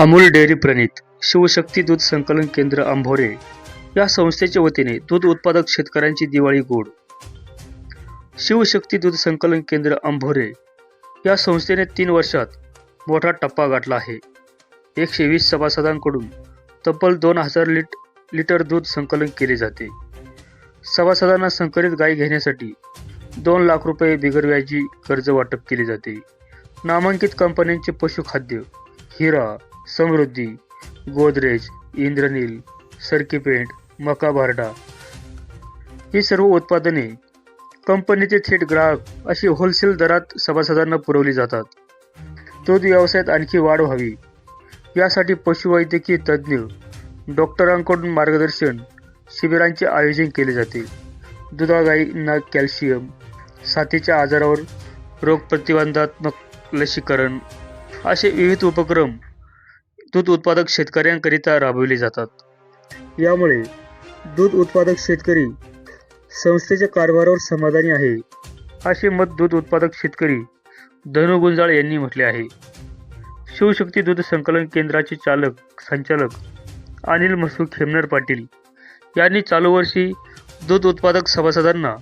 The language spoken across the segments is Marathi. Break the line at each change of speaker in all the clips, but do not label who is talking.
अमूल डेअरी प्रणित शिवशक्ती दूध संकलन केंद्र अंभोरे या संस्थेच्या वतीने दूध उत्पादक शेतकऱ्यांची दिवाळी गोड. शिवशक्ती दूध संकलन केंद्र अंभोरे या संस्थेने तीन वर्षात मोठा टप्पा गाठला आहे. एकशे वीस सभासदांकडून तब्बल दोन हजार लिट लिटर दूध संकलन केले जाते. सभासदांना संकलित गाय घेण्यासाठी दोन लाख रुपये बिगरव्याजी कर्ज वाटप केले जाते. नामांकित कंपन्यांचे पशुखाद्य हिरा समृद्धी गोदरेज इंद्रनील सरकी पेंट मका भारडा ही सर्व उत्पादने कंपनीचे थेट ग्राहक अशी होलसेल दरात सभासदांना पुरवली जातात. दूध व्यवसायात आणखी वाढ व्हावी. यासाठी पशुवैद्यकीय तज्ज्ञ डॉक्टरांकडून मार्गदर्शन शिबिरांचे आयोजन केले जाते. दुधागाईंना कॅल्शियम साथीच्या आजारावर रोगप्रतिबंधात्मक लसीकरण असे विविध उपक्रम दूध उत्पादक शेतकऱ्यांकरिता राबविले जातात. यामुळे दूध उत्पादक शेतकरी संस्थेच्या कारभारावर समाधानी आहे असे मत दूध उत्पादक शेतकरी धनु गुंजाळ यांनी म्हटले आहे. शिवशक्ती दूध संकलन केंद्राचे चालक संचालक अनिल मसू खेमनर पाटील यांनी चालू वर्षी दूध उत्पादक सभासदांना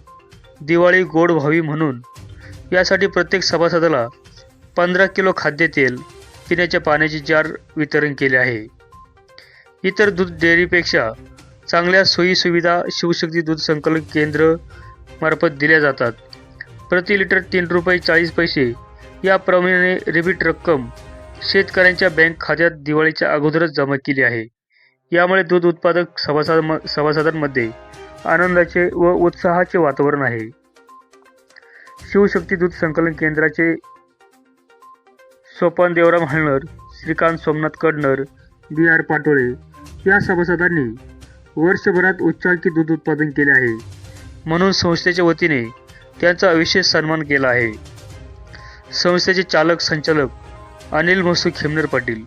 दिवाळी गोड व्हावी म्हणून यासाठी प्रत्येक सभासदाला पंधरा किलो खाद्यतेल पिण्याच्या पाण्याची जार वितरण केले आहे. इतर दूध डेअरीपेक्षा चांगल्या सोयीसुविधा शिवशक्ती दूध संकलन केंद्र मार्फत दिल्या जातात. प्रति लिटर तीन रुपये चाळीस पैसे याप्रमाणे रिबीट रक्कम शेतकऱ्यांच्या बँक खात्यात दिवाळीच्या अगोदरच जमा केली आहे. यामुळे दूध उत्पादक सभासद सभासदांमध्ये आनंदाचे व उत्साहाचे वातावरण आहे. शिवशक्ती दूध संकलन केंद्राचे सोपान देवराम हळणर श्रीकांत सोमनाथ कडनर बी आर पाटोळे या सभासदांनी वर्षभरात उच्चांकी दूध उत्पादन केले आहे. म्हणून संस्थेच्या वतीने त्यांचा विशेष सन्मान केला आहे. संस्थेचे चालक संचालक अनिल मसू खेमनर पाटील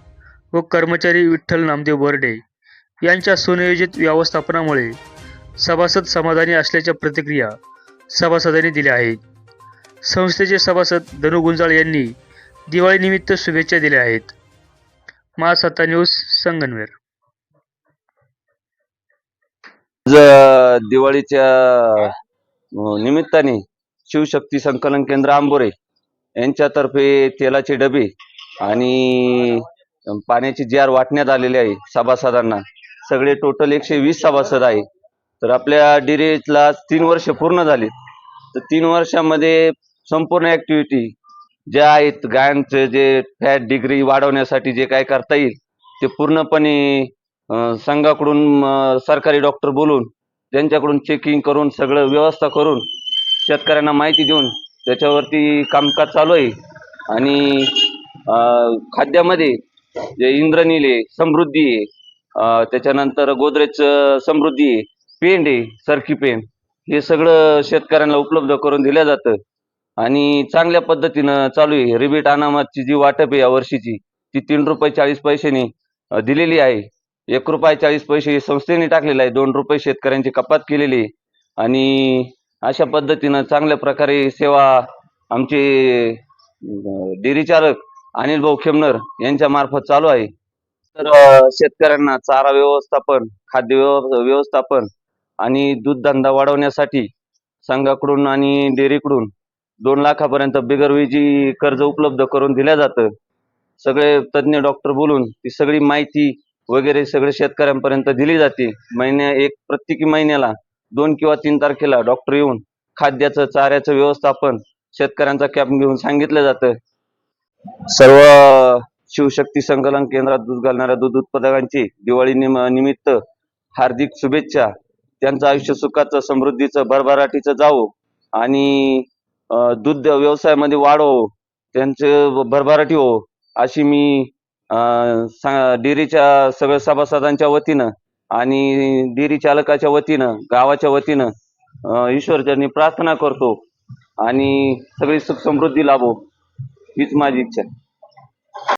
व कर्मचारी विठ्ठल नामदेव बर्डे यांच्या सुनियोजित व्यवस्थापनामुळे सभासद समाधानी असल्याच्या प्रतिक्रिया सभासदांनी दिल्या आहेत. संस्थेचे सभासद धनु गुंजाळ यांनी दिवाळीनिमित्त शुभेच्छा दिल्या आहेत. महासत्ता न्यूज संगनवेर.
आज दिवाळीच्या निमित्ताने शिवशक्ती संकलन केंद्र आंबोरे यांच्यातर्फे तेलाचे डबे आणि पाण्याची जार वाटण्यात आलेले आहे सभासदांना सगळे टोटल एकशे वीस सभासद आहे तर आपल्या डिरेजला तीन वर्ष पूर्ण झाली. तर तीन वर्षामध्ये संपूर्ण ऍक्टिव्हिटी ज्या आहेत गायांचे जे फॅट डिग्री वाढवण्यासाठी जे काय करता येईल ते पूर्णपणे संघाकडून सरकारी डॉक्टर बोलून त्यांच्याकडून चेकिंग करून सगळं व्यवस्था करून शेतकऱ्यांना माहिती देऊन त्याच्यावरती कामकाज चालू आहे. आणि खाद्यामध्ये जे इंद्रनील आहे समृद्धी आहे त्याच्यानंतर गोदरेज समृद्धी आहे पेंड आहे सरकी पेंड. हे सगळं शेतकऱ्यांना उपलब्ध करून दिलं जातं. आणि चांगल्या पद्धतीनं चालू आहे. रिबीट अनामातची जी वाटप आहे या वर्षीची ती तीन रुपये चाळीस पैशाने दिलेली आहे. एक रुपये चाळीस पैसे संस्थेने टाकलेला आहे. दोन रुपये शेतकऱ्यांची कपात केलेली आहे. आणि अशा पद्धतीनं चांगल्या प्रकारे सेवा आमचे अं, डेअरी चालक अनिल भाऊ खेमनर यांच्या मार्फत चालू आहे. तर शेतकऱ्यांना चारा व्यवस्थापन खाद्य व्यव- व्यवस्थापन आणि दूध धंदा वाढवण्यासाठी संघाकडून आणि डेअरीकडून दोन लाखापर्यंत बिगरविजी कर्ज उपलब्ध करून दिलं जातं. सगळे तज्ज्ञ डॉक्टर बोलून ती सगळी माहिती वगैरे सगळे शेतकऱ्यांपर्यंत दिली जाते. महिन्या एक प्रत्येकी महिन्याला दोन किंवा तीन तारखेला डॉक्टर येऊन खाद्याचं चाऱ्याचं व्यवस्थापन शेतकऱ्यांचा कॅम्प घेऊन सांगितलं जातं. सर्व शिवशक्ती संकलन केंद्रात दूध घालणाऱ्या दूध उत्पादकांची दिवाळी निम निमित्त हार्दिक शुभेच्छा. त्यांचं आयुष्य सुखाचं समृद्धीचं भरभराटीचं जावो. आणि दूध व्यवसायामध्ये वाढ हो त्यांचे भरभराटी हो अशी मी अं, डेअरीच्या सगळ्या सभासदांच्या वतीनं आणि डेअरी चालकाच्या वतीनं गावाच्या वतीनं अं, ईश्वरचरणी प्रार्थना करतो आणि सगळी सुख समृद्धी लाभो. हीच माझी इच्छा आहे.